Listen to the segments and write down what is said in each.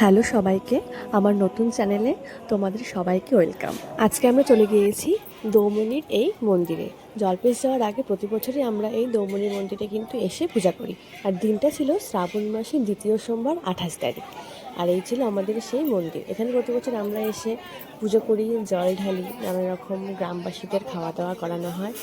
Hello সবাইকে, আমার নতুন চ্যানেলে তোমাদের সবাইকে ওয়েলকাম। আজকে আমরা চলে গিয়েছি দৌমনির এই মন্দিরে। জলপেশ যাওয়ার আগে প্রতি বছরই আমরা এই দৌমনি মন্দিরে কিন্তু এসে পূজা করি। আর দিনটা ছিল শ্রাবণ মাসের দ্বিতীয় সোমবার, আঠাশ তারিখ। আর এই ছিল আমাদের সেই মন্দির। এখানে প্রতি বছর আমরা এসে পুজো করি, জল ঢালি নানা রকম গ্রামবাসীদের খাওয়া দাওয়া করানো হয়।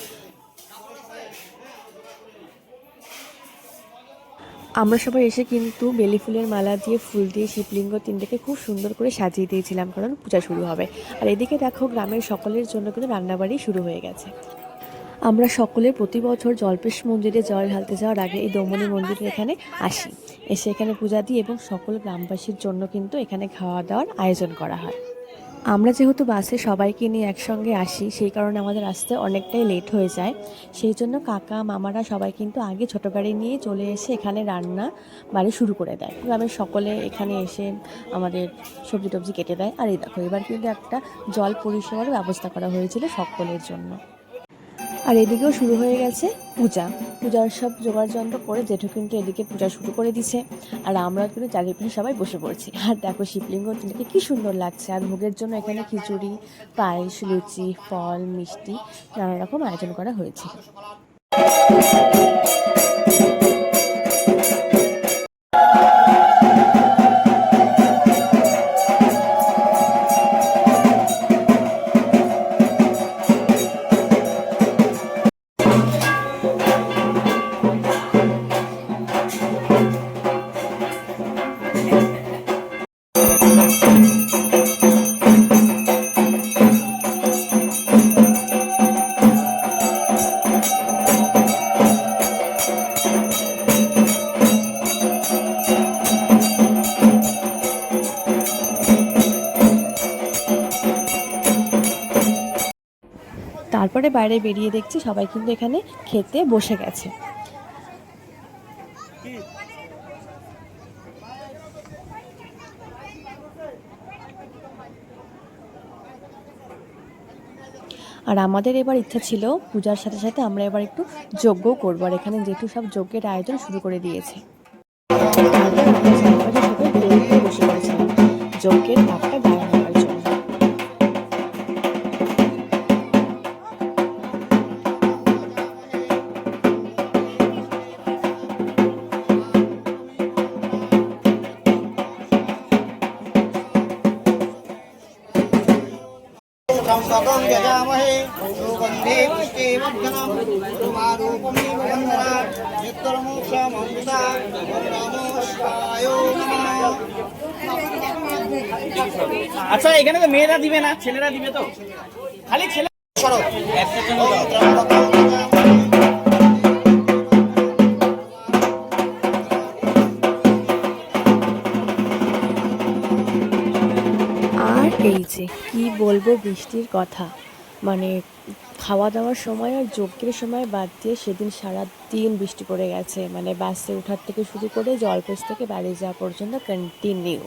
আমরা সবাই এসে কিন্তু বেলি ফুলের মালা দিয়ে ফুল দিয়ে শিবলিঙ্গ তিনটাকে খুব সুন্দর করে সাজিয়ে দিয়েছিলাম, কারণ পূজা শুরু হবে। আর এদিকে দেখো, গ্রামের সকলের জন্য কিন্তু রান্নাবাড়ি শুরু হয়ে গেছে। আমরা সকলে প্রতি বছর জলপেশ মন্দিরে জল ঢালতে যাওয়ার আগে এই দমনি মন্দিরের এখানে আসি। এসে এখানে পূজা দিই এবং সকল গ্রামবাসীর জন্য কিন্তু এখানে খাওয়া দাওয়ার আয়োজন করা হয়। আমরা যেহেতু বাসে সবাইকে নিয়ে একসঙ্গে আসি, সেই কারণে আমাদের আসতে অনেকটাই লেট হয়ে যায়। সেই জন্য কাকা, মামারা সবাই কিন্তু আগে ছোটো গাড়ি নিয়ে চলে এসে এখানে রান্না বাড়ি শুরু করে দেয়। গ্রামের সকলে এখানে এসে আমাদের সবজি টবজি কেটে দেয়। আর এই দেখো, এবার কিন্তু একটা জল পরিষেবার ব্যবস্থা করা হয়েছিল সকলের জন্য। আর এদিকেও শুরু হয়ে গেছে পূজা। পূজার সব জোগাড় যন্ত্র করে জেঠু কিন্তু এদিকে পূজা শুরু করে দিছে। আর আমরা কিন্তু চারিপাশে সবাই বসে পড়ছি। আর দেখো শিবলিঙ্গ তিনটাকে কি সুন্দর লাগছে। আর ভোগের জন্য এখানে খিচুড়ি, পায়েস, লুচি, ফল, মিষ্টি নানা রকম আয়োজন করা হয়েছে। তারপরে বাইরে বেরিয়ে দেখছি সবাই কিন্তু এখানে খেতে বসে গেছে। আর আমাদের এবার ইচ্ছা ছিল পূজার সাথে সাথে আমরা এবার একটু যজ্ঞ করব। আর এখানে যেহেতু সব যজ্ঞের আয়োজন শুরু করে দিয়েছে। তারপর আমরা চারপাশে আচ্ছা এখানে তো মেয়েরা দিবে না, ছেলেরা দিবে তো। খালি ছেলে আর এই যে, কি বলব বৃষ্টির কথা। মানে খাওয়া দাওয়ার সময় আর যজ্ঞের সময় বাদ দিয়ে সেদিন সারা দিন বৃষ্টি পড়ে গেছে। মানে বাসে ওঠার থেকে শুরু করে জলপেশ থেকে বাড়ি যাওয়া পর্যন্ত কন্টিনিউ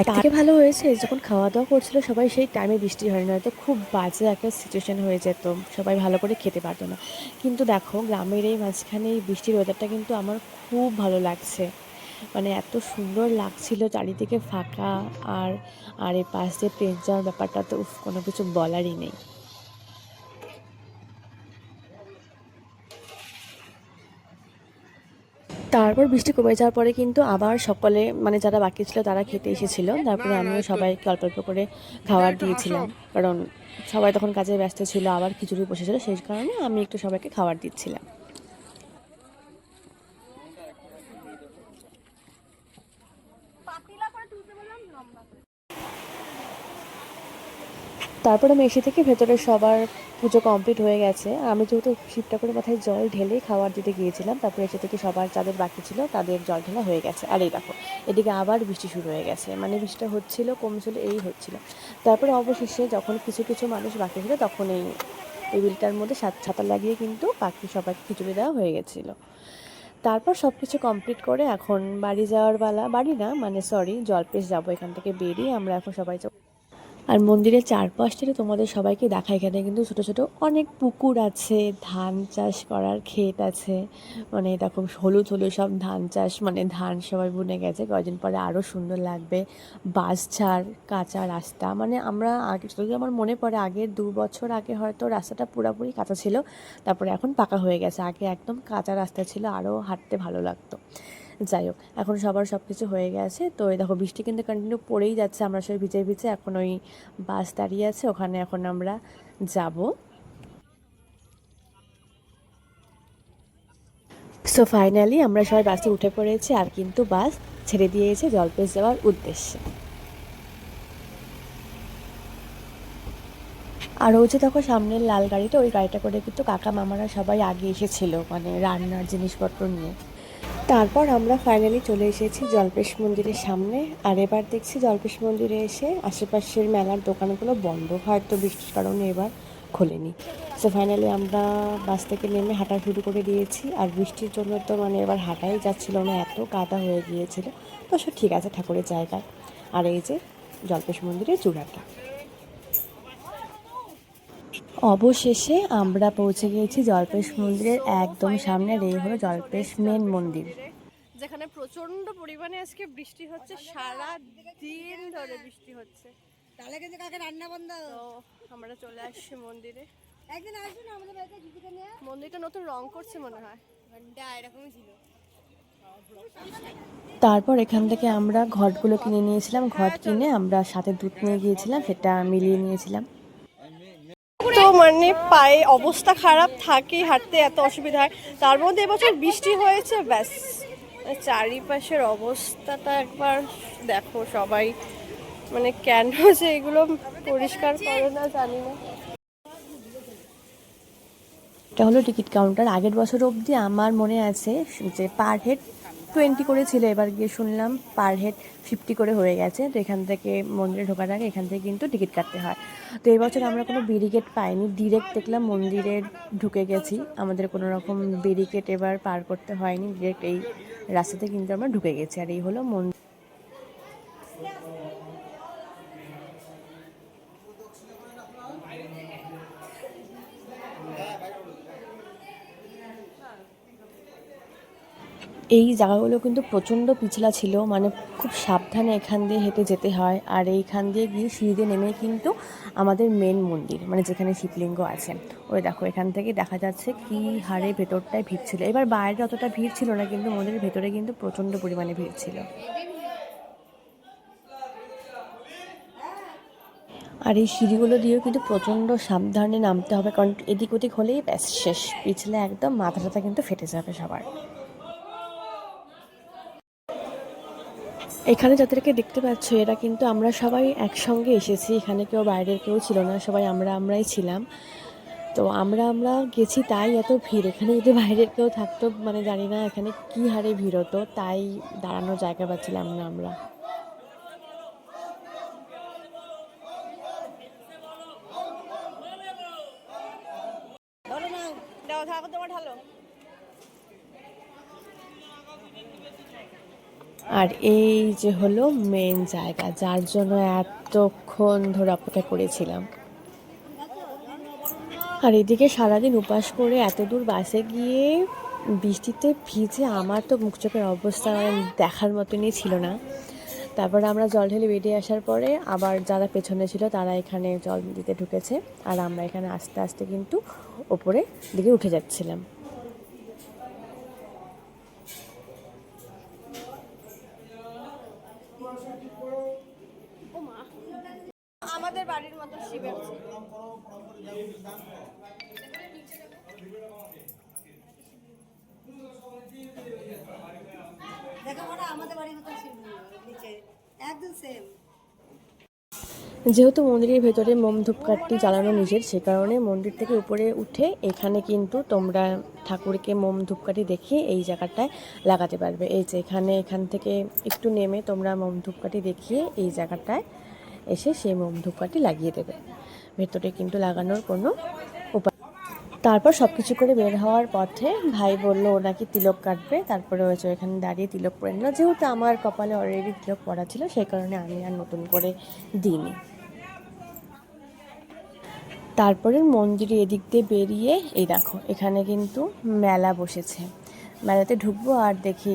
একদিকে ভালো হয়েছে যখন খাওয়া দাওয়া করছিল সবাই সেই টাইমে বৃষ্টি হয় না তো খুব বাজে একটা সিচুয়েশন হয়ে যেত সবাই ভালো করে খেতে পারতো না। কিন্তু দেখো গ্রামের এই মাঝখানে এই বৃষ্টির ওয়েদারটা কিন্তু আমার খুব ভালো লাগছে। মানে এত সুন্দর লাগছিল চারিদিকে ফাঁকা আর আর এই পাশ দিয়ে ট্রেন যাওয়ার ব্যাপারটা তো কোনো কিছু বলারই নেই। তারপর বৃষ্টি কমে যাওয়ার পরে কিন্তু আবার সকলে মানে যারা বাকি ছিল তারা খেতে এসেছিল। তারপরে আমিও সবাইকে অল্প অল্প করে খাবার দিয়েছিলাম। কারণ সবাই তখন কাজে ব্যস্ত ছিল, আবার খিচুড়ি বসেছিল, সেই কারণে আমি একটু সবাইকে খাবার দিচ্ছিলাম। তারপর আমি এসে থেকে ভেতরে সবার পুজো কমপ্লিট হয়ে গেছে। আমি যেহেতু শিব ঠাকুরের মাথায় জল ঢেলে খাবার দিতে গিয়েছিলাম, তারপরে এসে থেকে সবার যাদের বাকি ছিল তাদের জল ঢেলা হয়ে গেছে। আর এই দেখো, এদিকে আবার বৃষ্টি শুরু হয়ে গেছে। মানে বৃষ্টিটা হচ্ছিল, কমছিল, এই হচ্ছিল। তারপরে অবশেষে যখন কিছু কিছু মানুষ বাকি ছিল, তখন এই টেবিলটার মধ্যে ছাতা লাগিয়ে কিন্তু বাকি সবাইকে খিচুড়ি দেওয়া হয়ে গেছিল। তারপর সব কিছু কমপ্লিট করে এখন বাড়ি যাওয়ার বেলা, বাড়ি না মানে সরি জলপেশ যাব এখান থেকে বেরিয়ে। আমরা এখন সবাই যাব আর মন্দিরের চারপাশটা তোমাদের সবাইকে দেখা। এখানে কিন্তু ছোট ছোট অনেক পুকুর আছে, ধান চাষ করার ক্ষেত আছে। মানে দেখো, হলুদ হলুদ সব ধান চাষ মানে ধান সবাই বুনে গেছে। কয়েকদিন পরে আরও সুন্দর লাগবে। বাস ছাড় কাঁচা রাস্তা। মানে আমরা আগে যদি আমার মনে পড়ে আগের দু বছর আগে হয়তো রাস্তাটা পুরোপুরি কাঁচা ছিল। তারপরে এখন পাকা হয়ে গেছে। আগে একদম কাঁচা রাস্তা ছিল আরও হাঁটতে ভালো লাগতো। যাই হোক, এখন সবার সব কিছু হয়ে গেছে। তো এই দেখো, বৃষ্টি কিন্তু কন্টিনিউ পড়েই যাচ্ছে। আমরা সবাই ভিজে ভিজে এখন ওই বাস দাঁড়িয়ে আছে, ওখানে এখন আমরা যাব। সো ফাইনালি আমরা সবাই বাসে উঠে পড়েছি, আর কিন্তু বাস ছেড়ে দিয়েছে জলপেশ যাওয়ার উদ্দেশ্যে। আর ওই যে দেখো, সামনের লাল গাড়িটা, ওই গাড়িটা করে কিন্তু কাকা মামারা সবাই আগে এসেছিল মানে রান্নার জিনিসপত্র নিয়ে। তারপর আমরা ফাইনালি চলে এসেছি জলপেশ মন্দিরের সামনে। আর এবার দেখছি জলপেশ মন্দিরে এসে আশেপাশের মেলার দোকানগুলো বন্ধ। হয়তো বৃষ্টির কারণে এবার খোলেনি। সো ফাইনালি আমরা বাস থেকে নেমে হাঁটা শুরু করে দিয়েছি। আর বৃষ্টির জন্য তো মানে এবার হাঁটাই যাচ্ছিল না, এত কাদা হয়ে গিয়েছিল। তো সব ঠিক আছে ঠাকুরের জায়গায়। আর এই যে জলপেশ মন্দিরের চূড়াটা। অবশেষে আমরা পৌঁছে গিয়েছি জলপেশ মন্দিরের একদম সামনে এই হলো জলপেশ মেন মন্দির। যেখানে প্রচণ্ড পরিমাণে আজকে বৃষ্টি হচ্ছে সারা দিন ধরে বৃষ্টি হচ্ছে। তাহলে কিন্তু কাকে রান্না বন্ধ। তো আমরা চলে আসছি মন্দিরে। একদিন আসবি না আমাদের বাড়িতে দিদিকে নিয়ে? মন্দিরটা নতুন রং করছে মনে হয়। ঘণ্টা এরকমই ছিল। তারপর এখান থেকে আমরা ঘটগুলো কিনে নিয়েছিলাম। ঘট কিনে আমরা সাথে দুধ নিয়ে গিয়েছিলাম সেটা মিলিয়ে নিয়েছিলাম। মানে পায়ে অবস্থা খারাপ, থাকে, হাঁটতে এত অসুবিধা হয়। তার মধ্যে এবছর বৃষ্টি হয়েছে, ব্যাস। চারিপাশের অবস্থাটা একবার দেখো সবাই। মানে কেন যে এগুলো পরিষ্কার করে না, জানি না। এটা হলো টিকিট কাউন্টার। আগের বছর অবধি আমার মনে আছে যে পার হেড টোয়েন্টি করে ছিল এবার গিয়ে শুনলাম পার হেড ফিফটি করে হয়ে গেছে, তো এখান থেকে মন্দিরে ঢোকার আগে এখান থেকে কিন্তু টিকিট কাটতে হয়। তো এবছর বছর আমরা কোনো ব্যারিকেড পাইনি ডিরেক্ট দেখলাম মন্দিরে ঢুকে গেছি, আমাদের কোনো রকম ব্যারিকেড এবার পার করতে হয়নি ডিরেক্ট এই রাস্তাতে কিন্তু আমরা ঢুকে গেছি, আর এই হলো মন্দির। এই জায়গাগুলো কিন্তু প্রচণ্ড পিছলা ছিল মানে খুব সাবধানে এখান দিয়ে হেঁটে যেতে হয়। আর এইখান দিয়ে গিয়ে সিঁড়ি দিয়ে নেমে কিন্তু আমাদের মেন মন্দির মানে যেখানে শিবলিঙ্গ আছে। ওই দেখো, এখান থেকে দেখা যাচ্ছে কি হারে ভেতরটায় ভিড় ছিল। এবার বাইরে অতটা ভিড় ছিল না, কিন্তু মন্দিরের ভেতরে কিন্তু প্রচণ্ড পরিমাণে ভিড় ছিল। আর এই সিঁড়িগুলো দিয়েও কিন্তু প্রচণ্ড সাবধানে নামতে হবে, কারণ এদিক ওদিক হলেই ব্যাস শেষ। পিছলে একদম মাথা টাথা কিন্তু ফেটে যাবে সবার। এখানে যাদেরকে দেখতে পাচ্ছ, এরা কিন্তু আমরা সবাই একসঙ্গে এসেছি। এখানে কেউ বাইরের কেউ ছিল না, সবাই আমরা আমরাই ছিলাম। তো আমরা আমরা গেছি, তাই এত ভিড়। এখানে যদি বাইরের কেউ থাকতো মানে জানি না এখানে কী হারে ভিড় হতো, তাই দাঁড়ানোর জায়গা পাচ্ছিলাম না আমরা। আর এই যে হলো মেন জায়গা, যার জন্য এতক্ষণ ধরে অপেক্ষা করেছিলাম। আর এদিকে সারাদিন উপাস করে এত দূর বাসে গিয়ে বৃষ্টিতে ভিজে আমার তো মুখ চোখের অবস্থা মানে দেখার মতনই ছিল না। তারপরে আমরা জল ঢেলে বেরিয়ে আসার পরে আবার যারা পেছনে ছিল তারা এখানে জল দিতে ঢুকেছে। আর আমরা এখানে আস্তে আস্তে কিন্তু ওপরে দিকে উঠে যাচ্ছিলাম আমাদের বাড়ির মতো শিবের দেখো ওরা আমাদের বাড়ির মতো ছিল নিচে একদম সেম যেহেতু মন্দিরের ভেতরে মোম ধূপকাঠটি জ্বালানো নিজের সে কারণে মন্দির থেকে উপরে উঠে এখানে কিন্তু তোমরা ঠাকুরকে মোম ধূপকাঠি দেখিয়ে এই জায়গাটায় লাগাতে পারবে। এই যে এখানে, এখান থেকে একটু নেমে তোমরা মোম ধূপকাঠি দেখিয়ে এই জায়গাটায় এসে সেই মোম ধূপকাঠি লাগিয়ে দেবে। ভেতরে কিন্তু লাগানোর কোনো তারপর সব কিছু করে বের হওয়ার পথে ভাই বলল ও নাকি তিলক কাটবে। তারপরে হয়েছে এখানে দাঁড়িয়ে তিলক পরে নিল। যেহেতু আমার কপালে অলরেডি তিলক পড়া ছিল, সেই কারণে আমি আর নতুন করে দিইনি। তারপরে মন্দিরে এদিক দিয়ে বেরিয়ে, এই দেখো, এখানে কিন্তু মেলা বসেছে। মেলাতে ঢুকবো আর দেখি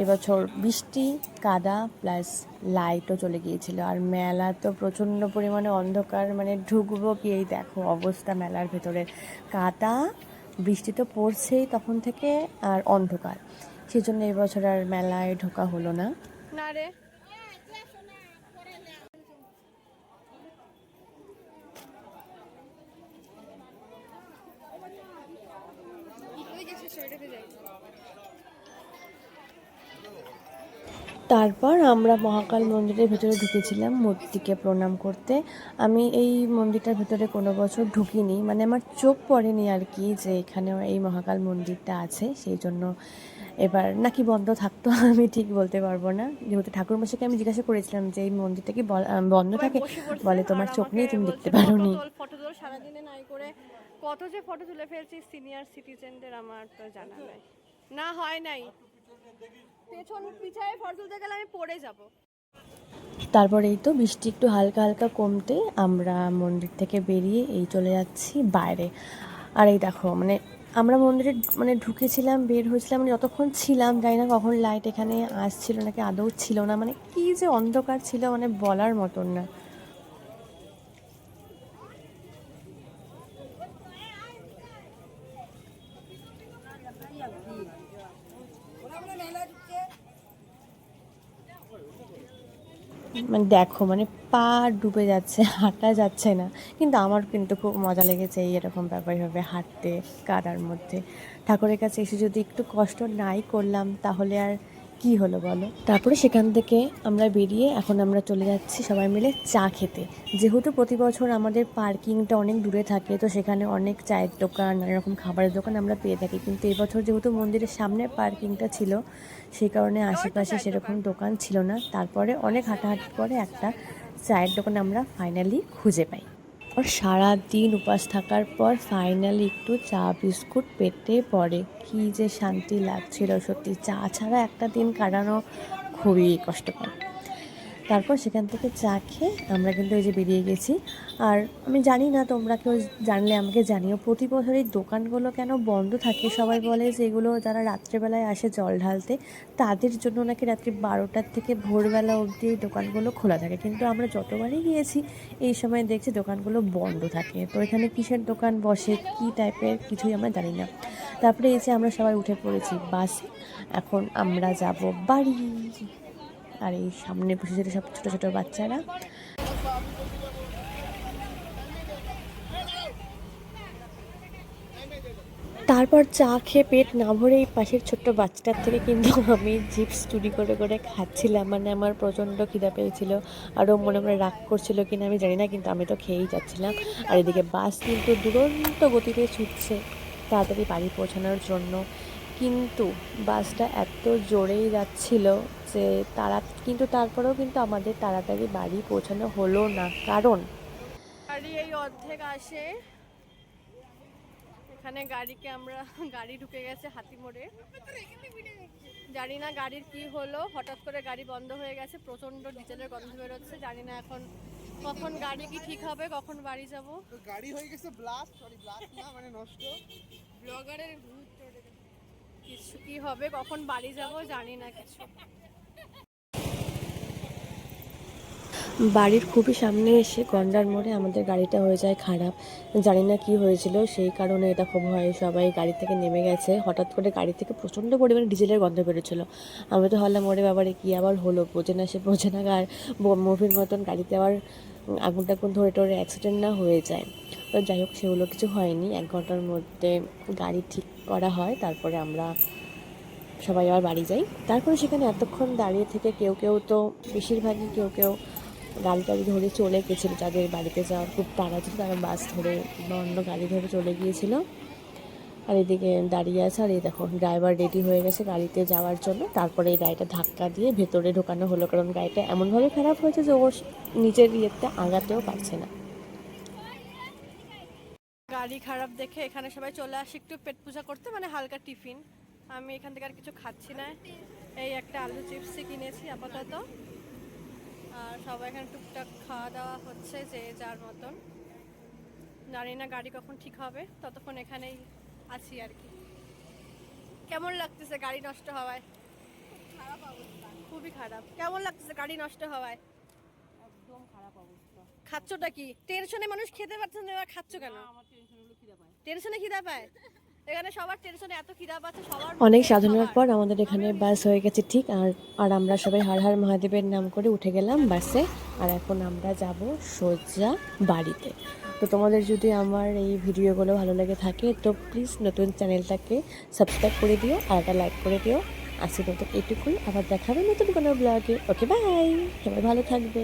এবছর বৃষ্টি কাদা প্লাস লাইটও চলে গিয়েছিল। আর মেলা তো প্রচণ্ড পরিমাণে অন্ধকার মানে ঢুকবো কি এই দেখো অবস্থা মেলার ভেতরে। কাদা বৃষ্টি তো পড়ছেই তখন থেকে আর অন্ধকার। সেজন্য এবছর আর মেলায় ঢোকা হলো না। না রে। তারপর আমরা মহাকাল মন্দিরের ভেতরে ঢুকেছিলাম মূর্তিকে প্রণাম করতে। আমি এই মন্দিরটার ভেতরে কোনো বছর ঢুকিনি মানে আমার চোখ পড়েনি আর কি যে এখানেও এই মহাকাল মন্দিরটা আছে সেই জন্য এবার নাকি বন্ধ থাকতো আমি ঠিক বলতে পারব না। যেহেতু ঠাকুরমশাইকে আমি জিজ্ঞাসা করেছিলাম যে এই মন্দিরটা কি বন্ধ থাকে? বলে তোমার চোখ নেই তুমি দেখতে পারো নি সারাদিনে নাই করে কত যে ফটো তুলে ফেলছি সিনিয়র সিটিজেনদের আমার তো জানা নাই। না হয় নাই। তারপর এই তো বৃষ্টি একটু হালকা হালকা কমতে আমরা মন্দির থেকে বেরিয়ে এই চলে যাচ্ছি বাইরে। আর এই দেখো মানে আমরা মন্দিরে মানে ঢুকেছিলাম, বের হয়েছিলাম মানে যতক্ষণ ছিলাম, জানি না কখন লাইট এখানে আসছিল নাকি আদৌ ছিল না মানে কি যে অন্ধকার ছিল মানে বলার মতন না। দেখো মানে পা ডুবে যাচ্ছে, হাঁটা যাচ্ছে না। কিন্তু আমার কিন্তু খুব মজা লেগেছে এই এরকম ব্যাপারভাবে হাঁটতে, কাদার মধ্যে। ঠাকুরের কাছে এসে যদি একটু কষ্ট নাই করলাম, তাহলে আর কি হলো বলো? তারপরে সেখান থেকে আমরা বেরিয়ে এখন আমরা চলে যাচ্ছি সবাই মিলে চা খেতে। যেহেতু প্রতি বছর আমাদের পার্কিংটা অনেক দূরে থাকে, তো সেখানে অনেক চায়ের দোকান নানা রকম খাবারের দোকান আমরা পেয়ে থাকি। কিন্তু এবছর যেহেতু মন্দিরের সামনে পার্কিংটা ছিল সেই কারণে আশেপাশে সেরকম দোকান। ছিল না। তারপরে অনেক হাঁটাহাঁটি করে একটা চায়ের দোকান আমরা ফাইনালি খুঁজে পাই। আর সারা দিন উপাস থাকার পর ফাইনালি একটু চা বিস্কুট পেটে পড়ে। কি যে শান্তি লাগছিল সত্যি। চা ছাড়া একটা দিন কাটানো খুবই কষ্টকর। তারপর সেখান থেকে চা খেয়ে আমরা কিন্তু ওই যে বেরিয়ে গেছি। আর আমি জানি না তোমরা কেউ জানলে আমাকে জানিও, প্রতি বছর এই দোকানগুলো কেন বন্ধ থাকে? সবাই বলে যে এগুলো যারা রাত্রেবেলায় আসে জল ঢালতে, তাদের জন্য নাকি রাত্রি বারোটার থেকে ভোরবেলা অবধি এই দোকানগুলো খোলা থাকে। কিন্তু আমরা যতবারই গিয়েছি, এই সময় দেখছি দোকানগুলো বন্ধ থাকে। তো এখানে কিসের দোকান বসে, কী টাইপের কিছুই আমরা জানি না। তারপরে এই যে আমরা সবাই উঠে পড়েছি বাসে। এখন আমরা যাব বাড়ি। আর এই সামনে বসে ছিল সব ছোটো ছোটো বাচ্চারা। তারপর চা খেয়ে পেট না ভরে এই পাশের ছোট্ট বাচ্চাটার থেকে কিন্তু আমি চিপস চুরি করে করে খাচ্ছিলাম। মানে আমার প্রচণ্ড খিদা পেয়েছিল আরও মনে মনে রাগ করছিল কিনা আমি জানি না, কিন্তু আমি তো খেয়েই যাচ্ছিলাম। আর এদিকে বাস কিন্তু দুরন্ত গতিতে ছুটছে, তাড়াতাড়ি বাড়ি পৌঁছানোর জন্য। কিন্তু বাসটা এত জোরেই যাচ্ছিল যে তারা কিন্তু তারপরেও কিন্তু আমাদের তাড়াতাড়ি বাড়ি পৌঁছানো হলো না। কারণ গাড়ি এই অর্ধেক আসে। এখানে গাড়িকে আমরা গাড়ি ঢুকে গেছে হাতি মোড়ে। জানি না গাড়ির কি হলো। হঠাৎ করে গাড়ি বন্ধ হয়ে গেছে প্রচণ্ড ডিজেলের গন্ধ বেরোচ্ছে। জানি না এখন কখন গাড়ি কি ঠিক হবে কখন বাড়ি যাব। গাড়ি হয়ে গেছে ব্লাস্ট সরি ব্লাস্ট না মানে নষ্ট। ব্লগারের কিছু কি হবে কখন বাড়ি যাব জানি না কিছু। বাড়ির খুবই সামনে এসে গন্ডার মোড়ে আমাদের গাড়িটা হয়ে যায় খারাপ। জানি না কি হয়েছিল, সেই কারণে দেখো ভয়ে সবাই গাড়ি থেকে নেমে গেছে। হঠাৎ করে গাড়ি থেকে প্রচণ্ড পরিমাণে ডিজেলের গন্ধ বেরোচ্ছিল। আমি তো ভাবলাম মোড়ে বাবারে, কি আবার হলো? বোঝে না সে, বোঝে না। আর মুভির মতন গাড়িতে আবার আগুন টাগুন ধরে টরে অ্যাক্সিডেন্ট না হয়ে যায়। তো যাই হোক, সেগুলো কিছু হয়নি। এক ঘণ্টার মধ্যে গাড়ি ঠিক করা হয়। তারপরে আমরা সবাই আবার বাড়ি যাই। তারপরে সেখানে এতক্ষণ দাঁড়িয়ে থেকে কেউ কেউ তো, বেশিরভাগই কেউ কেউ গাড়ি টাড়ি ধরে চলে গেছিল, যাদের বাড়িতে যাওয়ার খুব তাড়া ছিল, তারা বাস ধরে বা অন্য গাড়ি ধরে চলে গিয়েছিল। আর এদিকে দাঁড়িয়ে আছে, আর এই দেখো ড্রাইভার রেডি হয়ে গেছে গাড়িতে যাওয়ার জন্য। তারপরে এই গাড়িটা ধাক্কা দিয়ে ভেতরে ঢোকানো হলো, কারণ গাড়িটা এমনভাবে খারাপ হয়েছে যে ও নিজের ইয়েতে আগাতেও পারছে না। গাড়ি খারাপ দেখে এখানে সবাই চলে আসি একটু পেট পূজা করতে মানে হালকা টিফিন। আমি এখান থেকে আর কিছু খাচ্ছি না। এই একটা আলু চিপসই কিনেছি, আপাতত। আর সবাই এখানে টুকটাক খাওয়া দাওয়া হচ্ছে যে যার মতন। জানি না গাড়ি কখন ঠিক হবে ততক্ষণ এখানেই আছি আর কি। কেমন লাগতেছে গাড়ি নষ্ট হওয়ায়? খারাপ অবস্থা। খুবই খারাপ কেমন লাগতেছে গাড়ি নষ্ট হওয়ায়? একদম খারাপ অবস্থা। খাচ্ছটা কি? টেনশনে মানুষ খেতে পারছে না খাচ্ছ কেন? আমার টেনশন খিদা পায়। টেনশনে খিদা পায়? এখানে সবার টেনশনে এত খিদা পাচ্ছে সবার অনেক সাধনার পর আমাদের এখানে বাস হয়ে গেছে ঠিক আর আর আমরা সবাই হার হার মহাদেবের নাম করে উঠে গেলাম বাসে আর এখন আমরা যাব সোজা বাড়িতে। তো তোমাদের যদি আমার এই ভিডিওগুলো ভালো লেগে থাকে তো প্লিজ নতুন চ্যানেলটাকে সাবস্ক্রাইব করে দিও আর একটা লাইক করে দিও। আজকের মতো এটুকুই আবার দেখাবে নতুন কোনো ব্লগে ওকে বাই সবাই ভালো থাকবে।